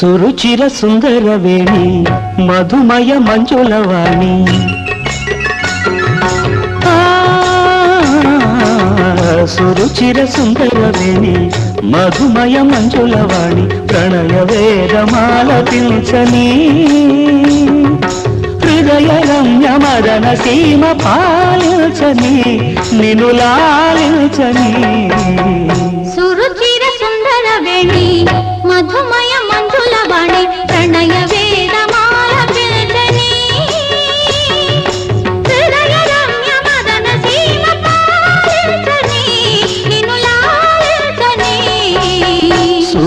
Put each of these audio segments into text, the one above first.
సురుచిర సుందరవేణి మధుమయ మంజులవాణి ఆ, సురుచిర సుందరవేణి మధుమయ మంజులవాణి ప్రణయ వేదమాల పిల్చని. హృదయ రమ్య మదన సీమ పాలించని నిను లాలించని సురుచిర సుందర వేణి మధుమయ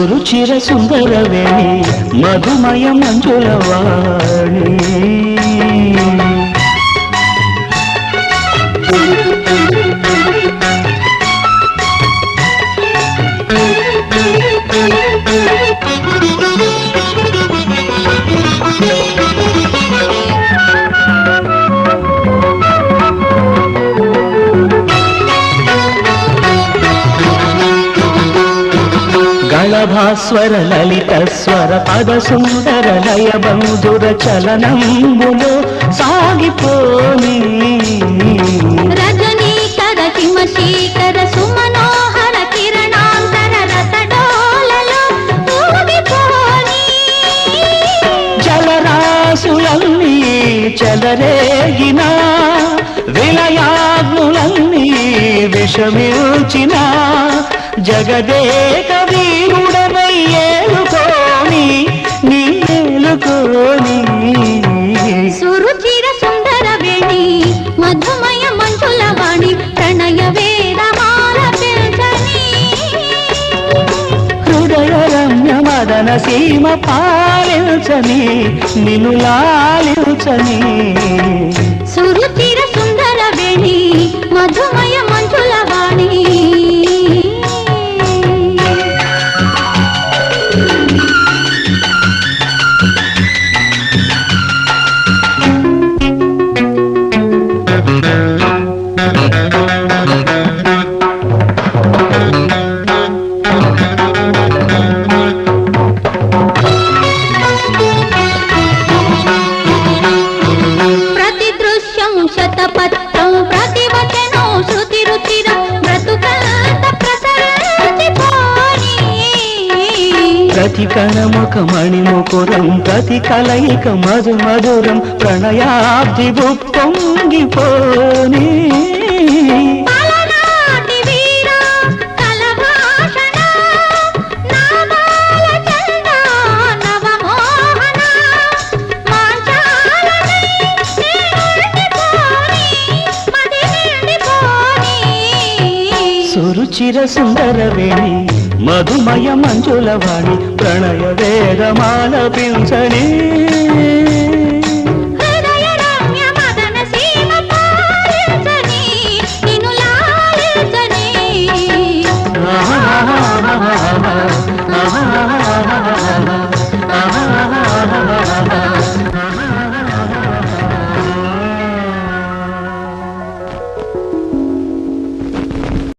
సురుచిర సుందరవేణి మధుమయ మంజులవాణి గళభాస్వర లలిత స్వర పద సుందర లయ బంధుర చలనంబులో సాగిపోని. రజనీకర హిమశీకర సుమనోహర కిరణాంతర రతడోలలో జలరాశులన్నీ చెలరేగిన విలయాగ్నులన్నీ విషమిల్చిన జగదేక వీరుడనై ఏలుకోని నీలుకోని సురుచిర సుందర వేణి మధుమయ మంజుల వాణి ప్రణయ వేదమాల హృదయ రమ్య మదన సీమ పాలించని నిను లాలించని సురుచిర సుందర వేణి ప్రతి కణముఖ మణిముకురం ప్రతి కలయిక మధు మధురం ప్రణయాబ్ది పొంగిపోని సురుచిర సుందరవేణి మధుమయ మంజులవాణి ప్రణయ వేగమాలపించని